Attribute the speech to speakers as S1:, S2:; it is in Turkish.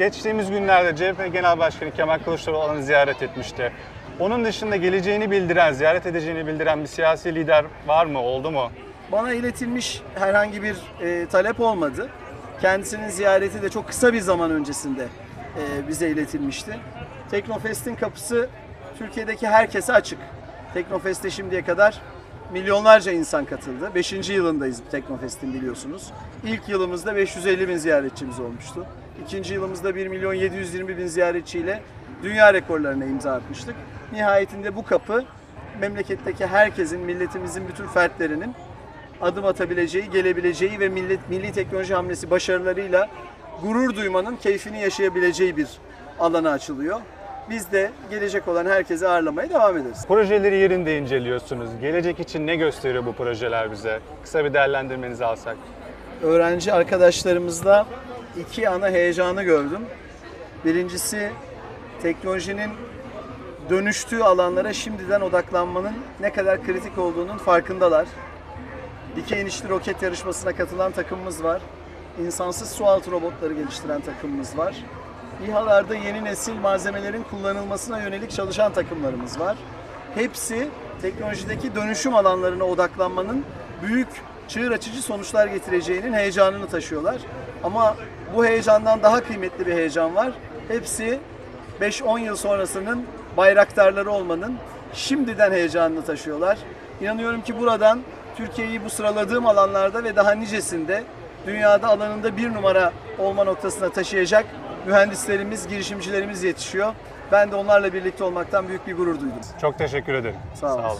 S1: Geçtiğimiz günlerde CHP Genel Başkanı Kemal Kılıçdaroğlu alanı ziyaret etmişti. Onun dışında geleceğini bildiren, ziyaret edeceğini bildiren bir siyasi lider var mı, oldu mu?
S2: Bana iletilmiş herhangi bir e, talep olmadı. Kendisinin ziyareti de çok kısa bir zaman öncesinde e, bize iletilmişti. Teknofest'in kapısı Türkiye'deki herkese açık. Teknofest'e şimdiye kadar milyonlarca insan katıldı. Beşinci yılındayız Teknofest'in biliyorsunuz. İlk yılımızda 550 bin ziyaretçimiz olmuştu. İkinci yılımızda 1 milyon 720 bin ziyaretçiyle dünya rekorlarına imza atmıştık. Nihayetinde bu kapı memleketteki herkesin, milletimizin bütün fertlerinin adım atabileceği, gelebileceği ve millet, milli teknoloji hamlesi başarılarıyla gurur duymanın keyfini yaşayabileceği bir alana açılıyor. Biz de gelecek olan herkesi ağırlamaya devam ederiz.
S1: Projeleri yerinde inceliyorsunuz. Gelecek için ne gösteriyor bu projeler bize? Kısa bir değerlendirmenizi alsak.
S2: Öğrenci arkadaşlarımızda iki ana heyecanı gördüm. Birincisi teknolojinin dönüştüğü alanlara şimdiden odaklanmanın ne kadar kritik olduğunun farkındalar. Dikey inişli roket yarışmasına katılan takımımız var. İnsansız sualtı robotları geliştiren takımımız var. İHA'larda yeni nesil malzemelerin kullanılmasına yönelik çalışan takımlarımız var. Hepsi teknolojideki dönüşüm alanlarına odaklanmanın büyük çığır açıcı sonuçlar getireceğinin heyecanını taşıyorlar. Ama bu heyecandan daha kıymetli bir heyecan var. Hepsi 5-10 yıl sonrasının bayraktarları olmanın şimdiden heyecanını taşıyorlar. İnanıyorum ki buradan Türkiye'yi bu sıraladığım alanlarda ve daha nicesinde dünyada alanında bir numara olma noktasına taşıyacak mühendislerimiz, girişimcilerimiz yetişiyor. Ben de onlarla birlikte olmaktan büyük bir gurur duydum.
S1: Çok teşekkür ederim.
S2: Sağ olun.
S1: olun.